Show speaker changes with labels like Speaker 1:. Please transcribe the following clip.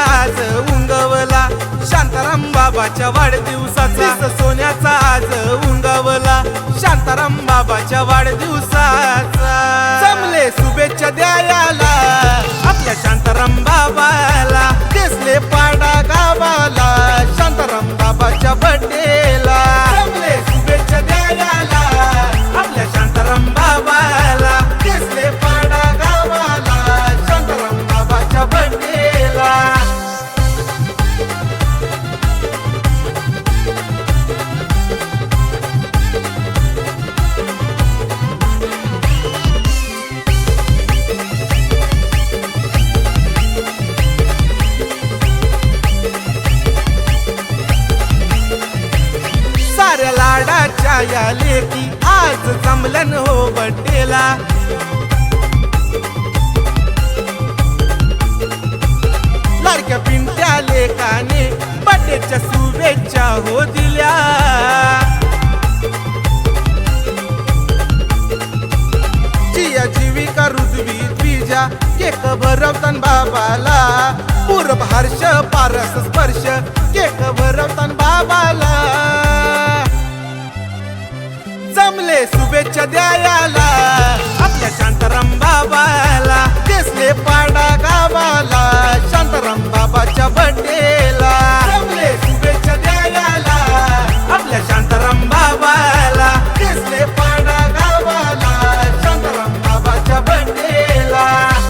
Speaker 1: वाढदिवसाचा उंगवला शांताराम बाबाच्या वाढदिवसाचा. सोन्याचा आज उंगवला शांताराम बाबाच्या वाढदिवसा लाडाच्या या लेकी आज जमलन हो बटेला लाडक्या पिंट्या लेकाने बटेच्या शुभेच्छा हो दिल्या. जिया जीविका रुजवी द्विजा केक भरवतन बाबाला. पूर्व हर्ष पारस जमले शुभेच्छा द्यायला. आपल्या शांताराम बाबाला दिसले पाडा गावाला. शांताराम बाबाच्या बड्डे